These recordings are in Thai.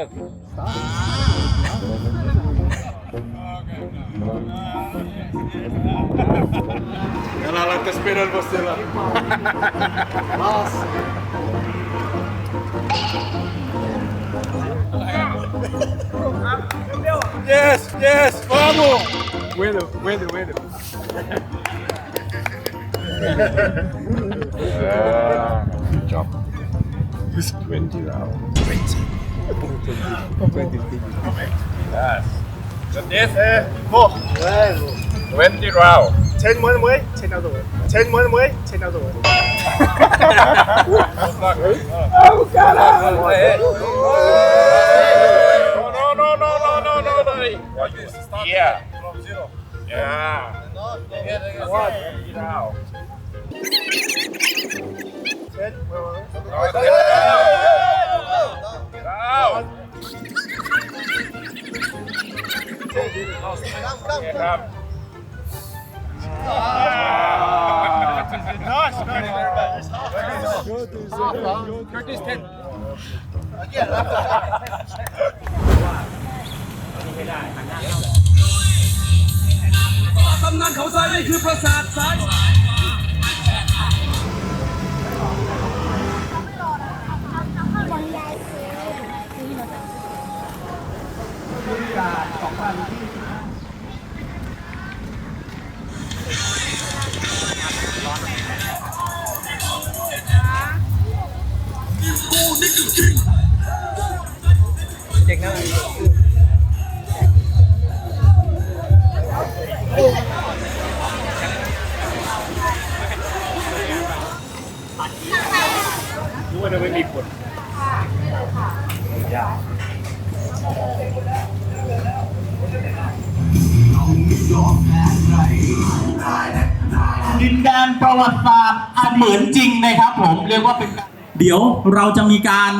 Who's that? Ela lá tá esperando você lá. Nossa. Yes, yes, vamos! Bueno, bueno, bueno. Ah, good job. It's 20 now. 20. Yes. Yes, eh, go. 20 round. Ten one way, ten other way. Ten one way, ten other way. Oh No, no, no, no, no, no, no, no. Yeah. Yeah. One. ครับ Nice, nice, very nice. Curtis 10. ตำนานเขาทรายนี่คือปราสาททราย ดินแดนประวัติศาสตร์เสมือนจริงนะครับผม เรียกว่าเป็นการ เดี๋ยวเราจะมีการ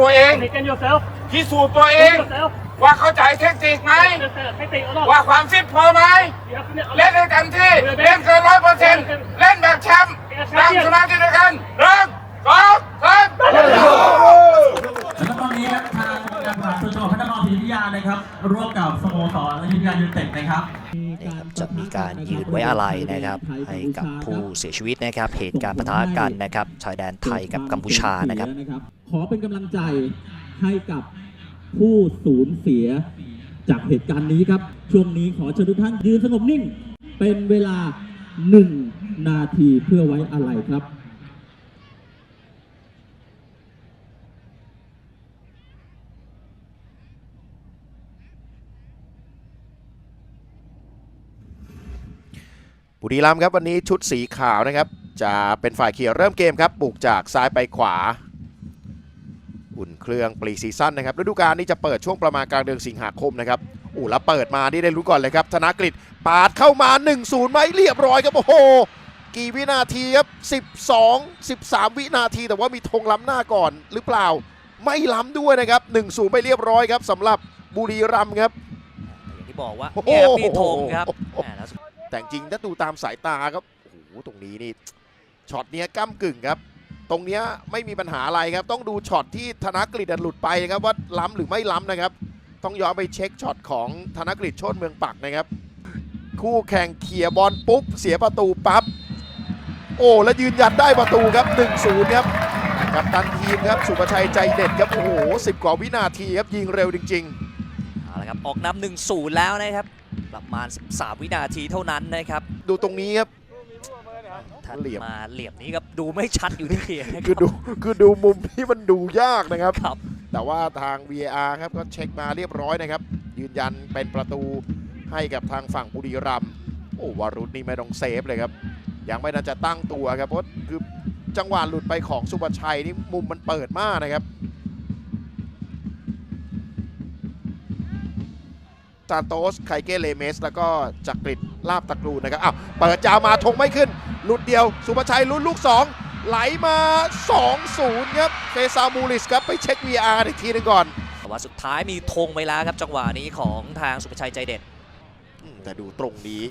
ตัวเอง Again yourself. พิสูจน์ตัวเอง Yourself. ว่าเข้าใจเทคนิคไหม Yourself. Hey, take it ว่า off. ความฟิตพอไหม You have to let เล่นให้เต็มที่ เล่นเกินร้อยเปอร์เซ็นต์เล่นแบบแชมป์นั่งสมาธิด้วยกันหนึ่งสองสามแล้วก็ตอนนี้ครับทางการประหลาดส่วนจังหวัดพระนครศรีอยุธยานะครับร่วมกับสโมสรอยุธยายูไนเต็ดนะครับ นะครับจะมีการยืนไว้อาลัยนะครับให้กับผู้เสียชีวิตนะครับเหตุการณ์ปะทะกันนะครับชายแดนไทยกับกัมพูชานะครับ ขอเป็นกำลังใจให้กับผู้สูญเสียจากเหตุการณ์นี้ครับ ช่วงนี้ขอเชิญทุกท่านยืนสงบนิ่ง เป็นเวลาหนึ่งนาทีเพื่อไว้อาลัยครับบุรีรัมย์ครับวันนี้ชุดสีขาวนะครับ จะเป็นฝ่ายเขียวเริ่มเกมครับ บุกจากซ้ายไปขวา อุ่นเครื่องปรีซีซั่นนะครับฤดูกาลนี้จะเปิดช่วงประมาณกลางเดือนสิงหาคมนะครับอู้แล้วเปิดมานี่ได้รู้ก่อนเลยครับธนกฤษปาดเข้ามา 1-0ไหมเรียบร้อยครับโอ้โหกี่วินาทีครับ12 13 วินาที แต่ว่ามีธงล้ำหน้าก่อนหรือเปล่า ไม่ล้ำด้วยนะครับ1-0ไปเรียบร้อยครับสำหรับบุรีรัมย์ครับอย่างที่บอกว่าโอ้โหเนี่ยมีธงครับแหมแล้วแต่จริงถ้าดูตามสายตาครับโอ้โหตรงนี้นี่ช็อตเนี้ยก้ากึ่งครับ ตรงเนี้ยไม่มีปัญหาอะไรครับ ต้องดูช็อตที่ธนกฤษหลุดไปนะครับว่าล้ำหรือไม่ล้ำนะครับ ต้องย้อนไปเช็คช็อตของธนกฤษโชติเมืองปักนะครับ คู่แข่งเขี่ยบอลปุ๊บ เสียประตูปั๊บโอ้แล้วยืนยันได้ประตูครับ1-0ครับกับตันทีมครับสุประชัยใจเด็ดครับโอ้โห10กว่าวินาทีครับยิงเร็วจริงเอาละครับออกนำหนึ่งศูนย์แล้วนะครับประมาณ 13 วินาทีเท่านั้นนะครับๆดูตรงนี้ครับ ถัดเหลี่ยม มาเหลี่ยมนี้ครับดูไม่ชัดอยู่ที่นะคือดูคือดูมุมที่มันดูยากนะครับ ครับแต่ว่าทาง VAR ครับก็เช็คมาเรียบร้อยนะครับ ยืนยันเป็นประตูให้กับทางฝั่งบุรีรัมย์โอ้วารุธนี่ไม่ต้องเซฟเลยครับ ยังไม่น่าจะตั้งตัวครับเพราะคือจังหวะหลุดไปของสุภชัยนี่มุมมันเปิดมากนะครับซานโตสไคเกเลเมส แล้วก็จักริด ลาบตะกรูนะครับอ้าวเปิดยาวมาทงไม่ขึ้นหลุดเดียว สุภชัยลุ้นลูก 2 ไหลมา 2-0 ครับเฟซามูลิสครับไปเช็ค VR อีกทีหนึงก่อนแต่ว่าสุดท้ายมีธงไปแล้วครับจังหวะนี้ของทางสุภชัยใจเด็ดอืมแต่ดูตรงนี้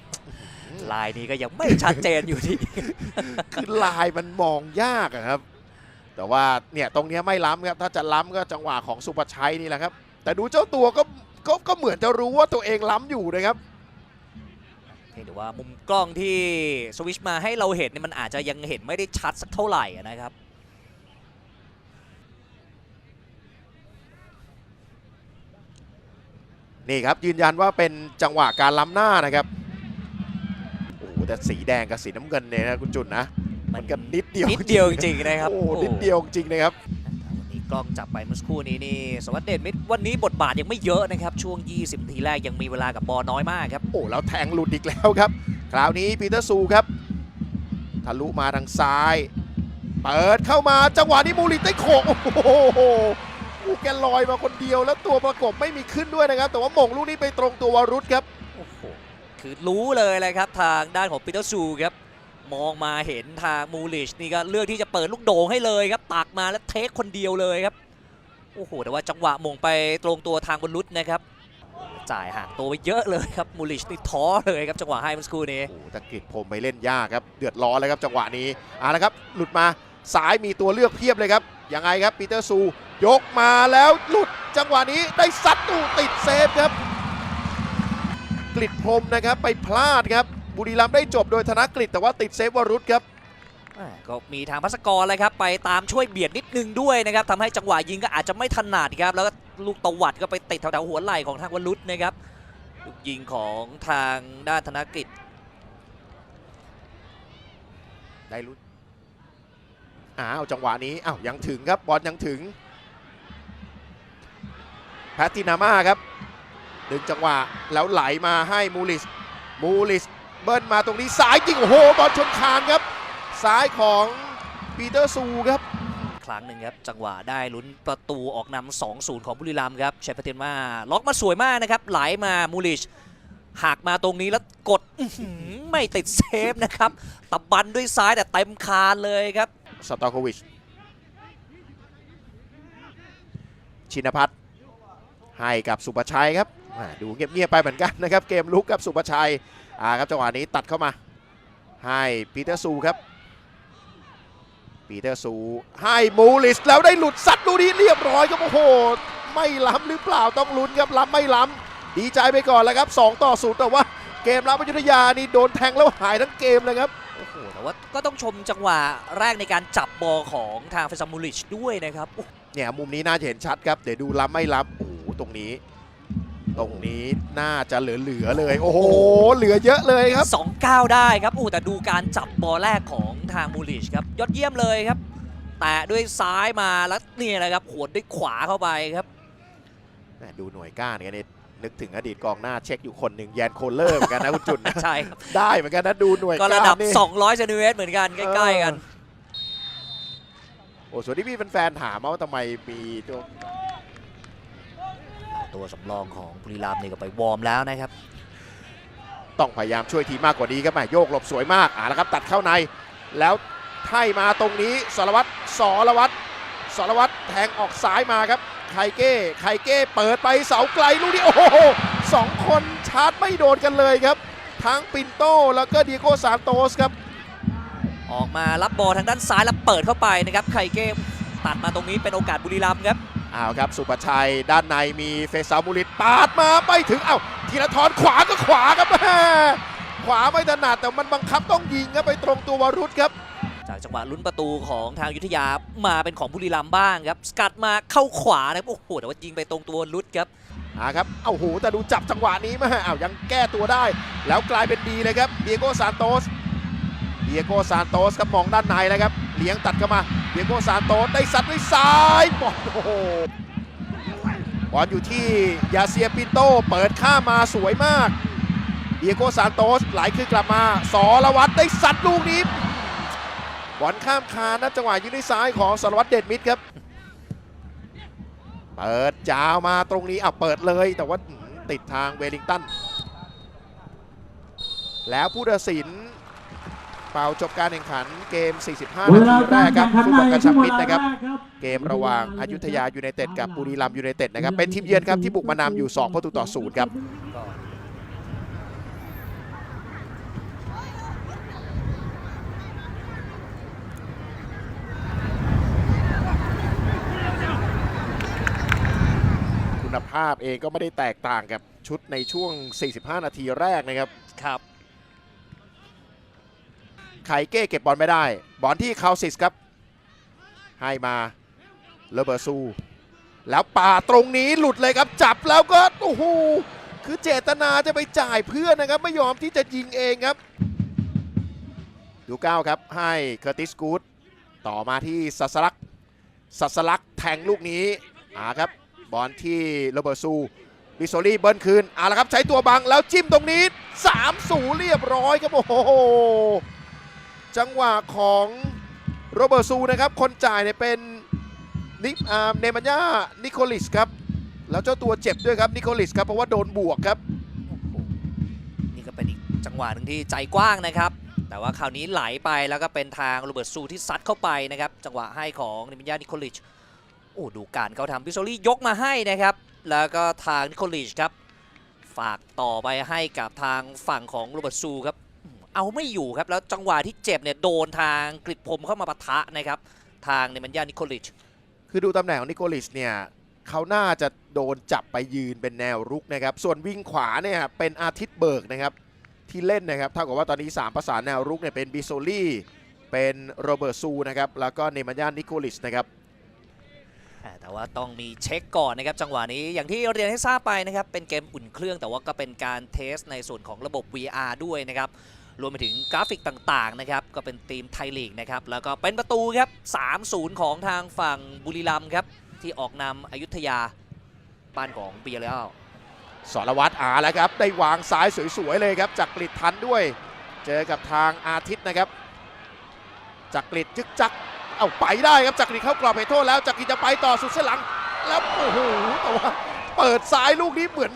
ลายนี้ก็ยังไม่ชัดเจนอยู่ดีคือลายมันมองยากอะครับ แต่ว่าเนี่ยตรงเนี้ยไม่ล้ำครับถ้าจะล้ำก็จังหวะของสุภชัยนี่แหละครับ แต่ดูเจ้าตัวก็ก็ก็เหมือนจะรู้ว่าตัวเองล้ำอยู่นะครับ เพียงแต่ว่ามุมกล้องที่สวิชมาให้เราเห็นเนี่ยมันอาจจะยังเห็นไม่ได้ชัดสักเท่าไหร่อะนะครับนี่ครับยืนยันว่าเป็นจังหวะการล้ำหน้านะครับโอ้โหแต่สีแดงกับสีน้ำเงินเนี่ยนะคุณจุนนะมันกันนิดเดียวนิดเดียวจริงๆนะครับโอ้โหนิดเดียวจริงนะครับวันนี้ กล้องจับไปเมื่อสักครู่นี้นี่สวัสดิ์เดชมิตรวันนี้บทบาทยังไม่เยอะนะครับ ช่วง 20นาทีแรกยังมีเวลากับบอลน้อยมากครับ โอ้แล้วแทงหลุดอีกแล้วครับ คราวนี้ปีเตอร์ซูครับทะลุมาทางซ้าย เปิดเข้ามาจังหวะนี้มูริได้โขกโอ้โหโอ้แกลอยมาคนเดียวแล้วตัวประกบไม่มีขึ้นด้วยนะครับ แต่ว่าหม่งลูกนี้ไปตรงตัววารุธครับโอ้โหคือรู้เลยเลยครับทางด้านของปีเตอร์ซูครับ มองมาเห็นทางมูลิชนี่ก็เลือกที่จะเปิดลูกโด่งให้เลยครับตักมาแล้วเทคคนเดียวเลยครับโอ้โหแต่ว่าจังหวะมงไปตรงตัวทางบอลลุดนะครับ จ่ายห่างตัวไปเยอะเลยครับมูลิชนี่ท้อเลยครับจังหวะให้เมื่อสักครู่นี้โอ้โหตะกิดผมไปเล่นยากครับเดือดร้อนเลยครับจังหวะนี้เอาละครับหลุดมาซ้ายมีตัวเลือกเพียบเลยครับยังไงครับปีเตอร์ซูยกมาแล้วหลุดจังหวะนี้ได้ซัดตูติดเซฟครับกลิดพรมนะครับไปพลาดครับ บุรีรัมย์ได้จบโดยธนกฤษแต่ว่าติดเซฟวรุษครับอ่าก็มีทางพัสกรเลยครับไปตามช่วยเบียดนิดนึงด้วยนะครับทำให้จังหวะยิงก็อาจจะไม่ถนัดครับแล้วก็ลูกตวัดก็ไปติดแถวๆหัวไหล่ของทางวรุษนะครับลูกยิงของทางด้านธนกฤษได้ลุ้นอ้าวจังหวะนี้อ้าวยังถึงครับบอลยังถึงแพตตินาม่าครับดึงจังหวะแล้วไหลมาให้มูลิส มูลิส เบิ้ลมาตรงนี้ซ้ายยิงโอ้โหบอลชนคานครับซ้ายของปีเตอร์ซูครับครั้งหนึ่งครับจังหวะได้ลุ้นประตูออกนำ2-0 ของบุรีรัมย์ครับเชฟเปเทนมาล็อกมาสวยมากนะครับไหลมามูลิชหักมาตรงนี้แล้วกดอื้อหือไม่ติดเซฟนะครับตะบันด้วยซ้ายแต่เต็มคานเลยครับสตอโควิชชินพัฒน์ให้กับสุประชัยครับอ่าดูเงียบๆไปเหมือนกันนะครับ เกมลุกกับสุประชัย อ่าครับจังหวะนี้ตัดเข้ามา ให้ปีเตอร์ซูครับ ปีเตอร์ซูให้มูลิสแล้วได้หลุดซัดลูกนี้เรียบร้อยครับโอ้โหไม่ล้ำหรือเปล่าต้องลุ้นครับล้ำไม่ล้ำดีใจไปก่อนแล้วครับ 2 ต่อ0แต่ว่าเกมรับอยุธยานี่โดนแทงแล้วหายทั้งเกมเลยครับโอ้โหแต่ว่าก็ต้องชมจังหวะแรกในการจับบอลของทางเฟซัมมูลิชด้วยนะครับโอ้โหเนี่ยมุมนี้น่าจะเห็นชัดครับเดี๋ยวดูล้ำไม่ล้ำโอ้โหตรงนี้ ตรงนี้น่าจะเหลือๆเลย โอ้โห เหลือเยอะเลยครับสองก้าวได้ครับโอ้แต่ดูการจับบอลแรกของทางมูลิชครับยอดเยี่ยมเลยครับ แตะด้วยซ้ายมาแล้วเนี่ยแหละครับขวนด้วยขวาเข้าไปครับแหม่ดูหน่วยก้านกันนี่นึกถึงอดีตกองหน้าเช็คอยู่คนหนึ่งแยนโคลเลอร์เหมือนกันนะคุณจุนนะ ใช่ครับได้เหมือนกันนะดูหน่วยก็ก้านระดับนี่200เซนติเมตรเหมือนกันใกล้ๆกันโอ้ส่วนที่พี่เป็นแฟนๆถามมาว่าทำไมมีตัว ตัวสำรองของบุรีรัมย์นี่ก็ไปวอร์มแล้วนะครับ ต้องพยายามช่วยทีมมากกว่านี้ครับแหม่โยกหลบสวยมากอ่าแล้วครับตัดเข้าใน แล้วไท่มาตรงนี้สารวัตรสารวัตรสารวัตรแทงออกซ้ายมาครับไคเก้ไคเก้เปิดไปเสาไกลลูกนี้โอ้โหสองคนชาร์จไม่โดนกันเลยครับ ทั้งปินโต้แล้วก็เดียโก้ซานโตสครับ ออกมารับบอลทางด้านซ้ายแล้วเปิดเข้าไปนะครับไข่เกมตัดมาตรงนี้เป็นโอกาสบุรีรัมย์ครับ อ้าวครับสุประชัยด้านในมีเฟซามูลิตปาดมาไม่ถึงเอ้าธีรทรขวาก็ขวาครับแม่ขวาไม่ถนัดแต่มันบังคับต้องยิงครับไปตรงตัววรุษครับ จากจังหวะลุ้นประตูของทางยุทธยามาเป็นของบุรีรัมย์บ้างครับ สกัดมาเข้าขวานะครับโอ้โหแต่ว่ายิงไปตรงตัวลุดครับอ่าครับเอ้าโหแต่ดูจับจังหวะนี้มาอ้าวยังแก้ตัวได้ แล้วกลายเป็นดีเลยครับเดียโก้ซานโตส เดียโกซานโตสครับมองด้านในแล้วครับเลี้ยงตัดเข้ามาเดียโกซานโตสได้สัดด้วยซ้ายบอลโอ้โหบอลอยู่ที่ยาเซียปินโตเปิดข้ามาสวยมากเดียโกซานโตสไหลขึ้นกลับมาสอรวัตได้สัดลูกนี้บอลข้ามคานนะจังหวะยืนด้วยซ้ายของสารวัตรเดชมิตรครับเปิดยาวมาตรงนี้อะเปิดเลยแต่ว่าติดทางเวลลิงตันแล้วผู้ตัดสิน เป่าจบการแข่งขันเกม 45เวนาลาทีแรการกคแข่รับงขันฟุตในบอลกระช่ชัวบงเวมิตรลานะครับแรกครับ เกมระหว่างอายุทยายูไนเต็ดกับบุรีรัมย์ยูไนเต็ดนะครับ เป็นทีมเยือนครับที่บุกมานำอยู่ 2 ประตูต่อศูนย์ครับคุณภาพเองก็ไม่ได้แตกต่างกับชุดในช่วง 45 นาทีแรกนะครับ ครับ ไคเก้เก็บบอลไม่ได้ บอลที่คาวซิสครับ ให้มาเลเบอร์ซู แล้วป่าตรงนี้หลุดเลยครับจับแล้วก็โอ้โหคือเจตนาจะไปจ่ายเพื่อนนะครับ ไม่ยอมที่จะยิงเองครับ ดูก้าวครับให้เคอร์ติสกูดต่อมาที่สัสลักสัสลักแทงลูกนี้อ่าครับ บอลที่โรเบอร์ซูบิโซลี่เบิ้ลคืนเอาละครับ ใช้ตัวบังแล้วจิ้มตรงนี้3สูเรียบร้อยครับ โอ้โห จังหวะของโรเบอร์ซูนะครับ คนจ่ายเนี่ยเป็นนิอาเนมันยานิโคลิสครับ แล้วเจ้าตัวเจ็บด้วยครับนิโคลิสครับเพราะว่าโดนบวกครับ นี่ก็เป็นอีกจังหวะหนึ่งที่ใจกว้างนะครับ แต่ว่าคราวนี้ไหลไปแล้วก็เป็นทางโรเบิร์ตซูที่ซัดเข้าไปนะครับ จังหวะให้ของเนิมิยานิโคลิชโอ้ดูการเขาทำพิโซลี่ยกมาให้นะครับ แล้วก็ทางนิโคลิชครับ ฝากต่อไปให้กับทางฝั่งของโรเบิร์ตซูครับ เอาไม่อยู่ครับ แล้วจังหวะที่เจ็บเนี่ยโดนทางกริดพรมเข้ามาปะทะนะครับ ทางนิมิยานิโคลิช คือดูตำแหน่งของนิโคลิสเนี่ยเขาน่าจะโดนจับไปยืนเป็นแนวรุกนะครับ ส่วนวิ่งขวาเนี่ยเป็นอาทิตย์เบิกนะครับที่เล่นนะครับเท่ากับว่าตอนนี้ 3 ประสานแนวรุกเนี่ยเป็นบิโซลี่เป็นโรเบิร์ตซูนะครับแล้วก็เนมันยานิโคลิสนะครับอ่าแต่ว่าต้องมีเช็คก่อนนะครับจังหวะนี้อย่างที่เรียนให้ทราบไปนะครับเป็นเกมอุ่นเครื่องแต่ว่าก็เป็นการเทสในส่วนของระบบ VR ด้วยนะครับ รวมไปถึงกราฟิกต่างๆนะครับก็เป็นทีมไทยลีกนะครับแล้วก็เป็นประตูครับ 3-0 ของทางฝั่งบุรีรัมย์ครับที่ออกนำอยุธยาบ้านของเบียร์แล้วสรวัตรอาแล้วครับ ได้วางซ้ายสวย ๆ เลยครับจากกริดทันด้วย เจอกับทางอาทิตย์นะครับจากกริดจึกจักเอาไปได้ครับจากกริดเข้ากรอบเหตโทษแล้วจากกริดจะไปต่อสุดเส้นหลัง แล้วโอ้โหแต่ว่าเปิดซ้ายลูกนี้เหมือน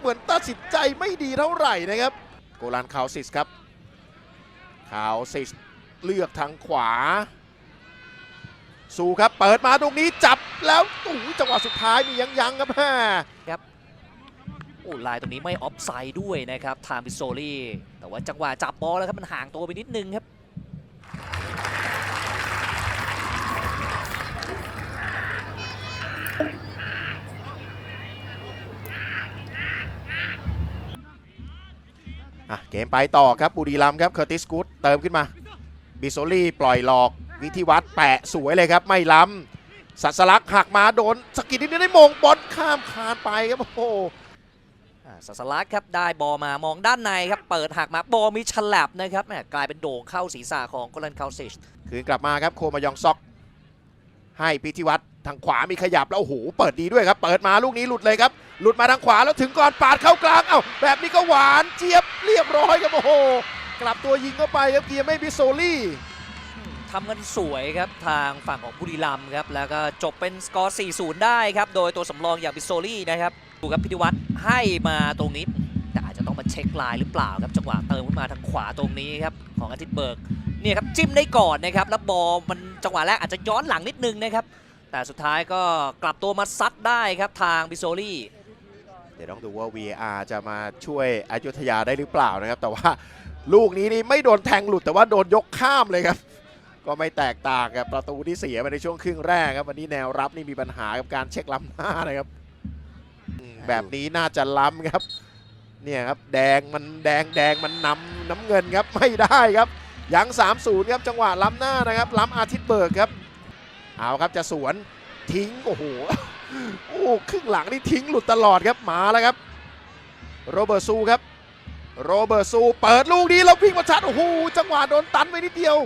เหมือนตัดสินใจไม่ดีเท่าไหร่นะครับ โกลันคาวซิสครับ ขาวซิสเลือกทางขวา สู้ครับเปิดมาตรงนี้จับแล้วอู้จังหวะสุดท้ายมียังยังครับแม่โอ้ลายตรงนี้ไม่ออฟไซด์ด้วยนะครับทางบิโซลี่แต่ว่าจังหวะจับบอลแล้วครับมันห่างตัวไปนิดนึงครับ อะเกมไปต่อครับบุรีรัมย์ครับเคอร์ติสกูดเติมขึ้นมาบิโซลี่ปล่อยหลอกวิทิวัฒน์แปะสวยเลยครับ ไม่ล้ำสัสลักหักมาโดนสกิดนิดนึงได้มงบอลข้ามคานไปครับโอ้โหอ่าสัสลักครับได้บอลมามองด้านในครับเปิดหักมาบอลมีฉลับนะครับแหมกลายเป็นโด่งเข้าศีรษะของโกลันคาวซิชคืนกลับมาครับโคมายองซอก ให้พิธิวัตรทางขวามีขยับแล้วโอ้โหเปิดดีด้วยครับ เปิดมาลูกนี้หลุดเลยครับ หลุดมาทางขวาแล้วถึงก่อนปาดเข้ากลางเอ้าแบบนี้ก็หวานเจี๊ยบเรียบร้อยครับโอ้โหกลับตัวยิงเข้าไปครับเกียร์ไม่บิโซลี่ทำกันสวยครับ ทางฝั่งของบุรีรัมย์ครับ แล้วก็จบเป็นสกอร์ 4-0 ได้ครับ โดยตัวสำรองอย่างบิโซลี่นะครับดูครับพิธิวัตรให้มาตรงนี้ แต่อาจจะต้องมาเช็คลายหรือเปล่าครับจังหวะเติมขึ้นมาทางขวาตรงนี้ครับของอาทิตย์เบิร์ก เนี่ยครับจิ้มได้ก่อนนะครับแล้วบอลมันจังหวะแรกอาจจะย้อนหลังนิดนึงนะครับ แต่สุดท้ายก็กลับตัวมาซัดได้ครับทางบิโซลี่เดี๋ยวต้องดูว่า VAR จะมาช่วยอายุธยาได้หรือเปล่านะครับ แต่ว่าลูกนี้นี่ไม่โดนแทงหลุดแต่ว่าโดนยกข้ามเลยครับ ก็ไม่แตกต่างกับประตูที่เสียไปในช่วงครึ่งแรกครับวันนี้แนวรับนี่มีปัญหากับการเช็คล้ำหน้านะครับ แบบนี้น่าจะล้ำครับ เนี่ยครับแดงมันแดงแดงมันนำน้ำเงินครับไม่ได้ครับ ยัง 3-0 ครับจังหวะล้ำหน้านะครับ ล้ำอาทิตย์เบิกครับ เอาครับจะสวนทิ้ง โอ้โหโอ้ครึ่งหลังนี่ทิ้งหลุดตลอดครับมาแล้วครับ โรเบิร์ตซูครับ โรเบิร์ตซูเปิดลูกนี้แล้ววิ่งมาชัดโอ้โหจังหวะโดนตันไปนิดเดียว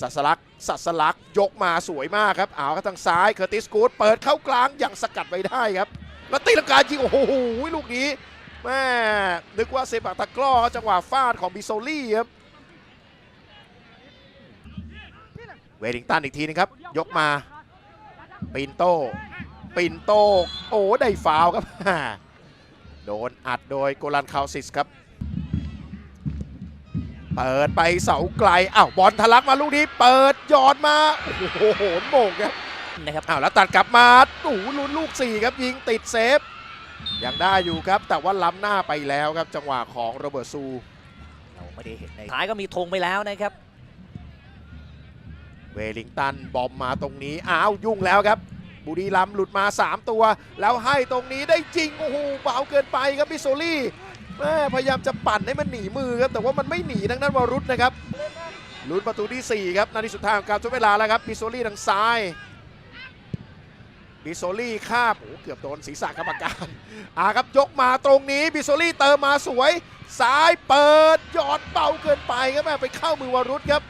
สัสลักสัสลักยกมาสวยมากครับเอาครับทางซ้ายเคอร์ติสกูดเปิดเข้ากลางอย่างสกัดไว้ได้ครับแล้วตีลังกายิงโอ้โหลูกนี้ แม่นึกว่าเซปักตะกร้อจังหวะฟาดของบิโซลี่ครับเวดิงตันอีกทีนึงครับ ยกมาปินโตปินโตโอ้ได้ฟาวครับ โดนอัดโดยโกลันคาวซิสครับ เปิดไปเสาไกลอ้าวบอลทะลักมาลูกนี้ เปิดยอดมา โอ้โหโหนโมงครับนะครับอ้าวแล้วตัดกลับมาโอ้โหลุ้นลูก 4 ครับยิงติดเซฟ ยังได้อยู่ครับ แต่ว่าล้ำหน้าไปแล้วครับจังหวะของโรเบิร์ตซูเราไม่ได้เห็นในท้ายก็มีธงไปแล้วนะครับ เวลิงตันบอมมาตรงนี้อ้าวยุ่งแล้วครับบุรีรัมย์หลุดมา 3 ตัว แล้วให้ตรงนี้ได้จริง โอ้โหเบาเกินไปครับบิโซลี่แม่พยายามจะปั่นให้มันหนีมือครับ แต่ว่ามันไม่หนีทั้งนั้นวารุษนะครับลุ้นประตูที่ 4 ครับ นาทีสุดท้ายของการทดเวลาแล้วครับบิโซลี่ทางซ้าย บิโซลี่ข้ามโอ้โหเกือบโดนศีรษะกรรมการอ่าครับยกมาตรงนี้บิโซลี่เติมมาสวย ซ้ายเปิดหยอดเบาเกินไปครับแม่ไปเข้ามือวารุษครับ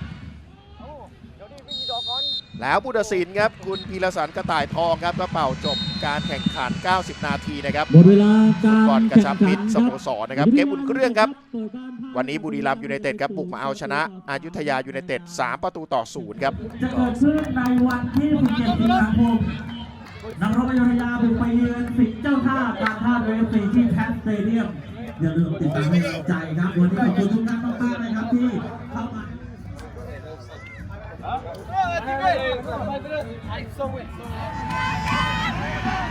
แล้วผู้ตัดสินครับคุณพีรสันกระต่ายทองครับก็เป่าจบการแข่งขัน 90 นาทีนะครับหมดเวลาการฟุตบอลกระชับมิตรแข่งสขันโมสรนะครับเกมอุ่นเครื่องครับเปิดบ้านพลาดวันนี้บุรีรัมย์ยูไนเต็ดครับบุกมาเอาชนะอายุทยายูไนเต็ด3ประตูต่อศูนย์ครับ จะเกิดขึ้นในวันที่17สิงหาคม นักรบอยุธยาบุกไปเยือนสิงห์เจ้าท่าการท่าเรือสีที่แพทสเตเดียมอย่าลืมติดตามให้ใจครับวันนี้ขอบคุณทุกท่านมากๆนะครับที่เข้ามา Hey, hey, hey, hey, hey, hey,